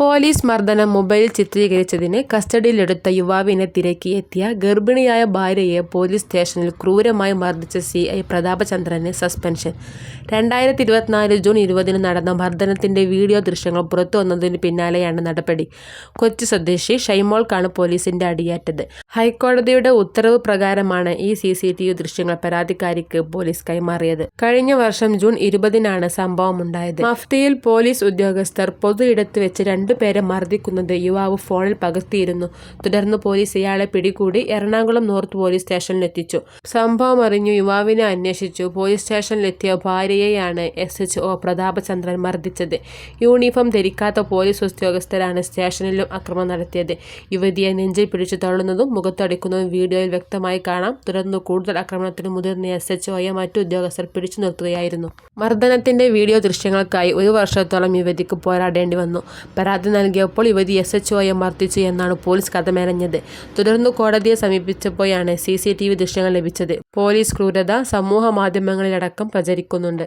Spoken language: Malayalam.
പോലീസ് മർദ്ദനം മൊബൈൽ ചിത്രീകരിച്ചതിന് കസ്റ്റഡിയിലെടുത്ത യുവാവിനെ തിരക്കി എത്തിയ ഗർഭിണിയായ ഭാര്യയെ പോലീസ് സ്റ്റേഷനിൽ ക്രൂരമായി മർദ്ദിച്ച സി ഐ പ്രതാപചന്ദ്രന് സസ്പെൻഷൻ. രണ്ടായിരത്തി ഇരുപത്തിനാല് ജൂൺ ഇരുപതിന് നടന്ന മർദ്ദനത്തിന്റെ വീഡിയോ ദൃശ്യങ്ങൾ പുറത്തു വന്നതിന് പിന്നാലെയാണ് നടപടി. കൊച്ചി സ്വദേശി ഷൈമോൾക്കാണ് പോലീസിന്റെ അടിയേറ്റത്. ഹൈക്കോടതിയുടെ ഉത്തരവ് പ്രകാരമാണ് ഈ സി സി ടി വി ദൃശ്യങ്ങൾ പരാതിക്കാരിക്ക് പോലീസ് കൈമാറിയത്. കഴിഞ്ഞ വർഷം ജൂൺ ഇരുപതിനാണ് സംഭവമുണ്ടായത്. മഫ്തിയിൽ പോലീസ് ഉദ്യോഗസ്ഥർ പൊതു ഇടത്ത് വെച്ച് രണ്ടുപേരെ മർദ്ദിക്കുന്നത് യുവാവ് ഫോണിൽ പകർത്തിയിരുന്നു. തുടർന്ന് പോലീസ് ഇയാളെ പിടികൂടി എറണാകുളം നോർത്ത് പോലീസ് സ്റ്റേഷനിലെത്തിച്ചു. സംഭവം അറിഞ്ഞു യുവാവിനെ അന്വേഷിച്ചു. പോലീസ് സ്റ്റേഷനിലെത്തിയ ഭാര്യയെയാണ് എസ് എച്ച് ഒ പ്രതാപചന്ദ്രൻ മർദ്ദിച്ചത്. യൂണിഫോം ധരിക്കാത്ത പോലീസ് ഉദ്യോഗസ്ഥരാണ് സ്റ്റേഷനിലും അക്രമം നടത്തിയത്. യുവതിയെ നെഞ്ചിൽ പിടിച്ചു തള്ളുന്നതും മുഖത്തടിക്കുന്നതും വീഡിയോയിൽ വ്യക്തമായി കാണാം. തുടർന്ന് കൂടുതൽ ആക്രമണത്തിന് മുതിർന്ന എസ് എച്ച് ഒയെ മറ്റു ഉദ്യോഗസ്ഥർ പിടിച്ചു നിർത്തുകയായിരുന്നു. മർദ്ദനത്തിന്റെ വീഡിയോ ദൃശ്യങ്ങൾക്കായി ഒരു വർഷത്തോളം യുവതിക്ക് പോരാടേണ്ടി വന്നു. പരാതി നൽകിയപ്പോൾ യുവതി എസ് എച്ച് ഒയെ മർദ്ദിച്ചു എന്നാണ് പോലീസ് കഥമെനഞ്ഞത് തുടർന്ന് കോടതിയെ സമീപിച്ചപ്പോഴാണ് സി സി ടി വി ദൃശ്യങ്ങൾ ലഭിച്ചത്. പോലീസ് ക്രൂരത സമൂഹ മാധ്യമങ്ങളിലടക്കം പ്രചരിക്കുന്നുണ്ട്.